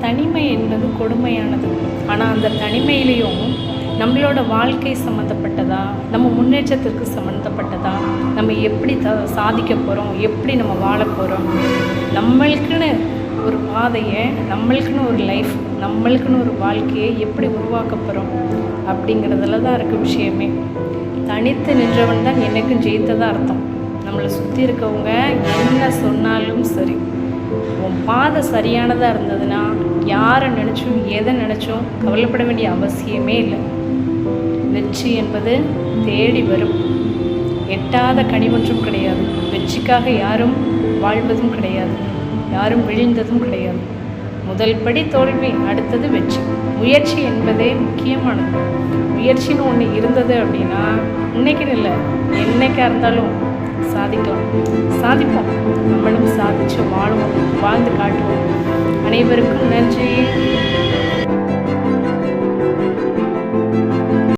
தனிமை என்பது கொடுமையானது. ஆனால் அந்த தனிமையிலையும் நம்மளோட வாழ்க்கை சம்மந்தப்பட்டதா நம்ம முன்னேற்றத்திற்கு சம்மந்தப்பட்டதா நம்ம எப்படி த சாதிக்க போகிறோம் எப்படி நம்ம வாழ போகிறோம் நம்மளுக்குன்னு ஒரு பாதையை நம்மளுக்குன்னு ஒரு லைஃப் நம்மளுக்குன்னு ஒரு வாழ்க்கையை எப்படி உருவாக்க போகிறோம் அப்படிங்கிறதுல தான் இருக்குது விஷயமே. தனித்து நின்றவன் தான் எனக்கும் ஜெயித்ததாக அர்த்தம். நம்மளை சுற்றி இருக்கவங்க என்ன சொன்னாலும் சரி. இருக்கும் பாதை சரியானதாக இருந்ததுன்னா யாரை நினச்சும் எதை நினச்சும் கவலைப்பட வேண்டிய அவசியமே இல்லை. வெற்றி என்பது தேடி வரும். எட்டாத கனி ஒன்றும் கிடையாது. வெற்றிக்காக யாரும் வாழ்வதும் கிடையாது. யாரும் விழுந்ததும் கிடையாது. முதல் படி தோல்வி அடுத்தது வெற்றி. முயற்சி என்பதே முக்கியமானது. முயற்சின்னு ஒன்று இருந்தது அப்படின்னா இன்னைக்குன்னு இல்லை என்னைக்காக இருந்தாலும் சாதிக்கலாம். சாதிப்போம். நம்மளும் சாதிச்சு வாழுவோம் வாழ்ந்து காட்டுவோம். அனைவருக்கும் நன்றி.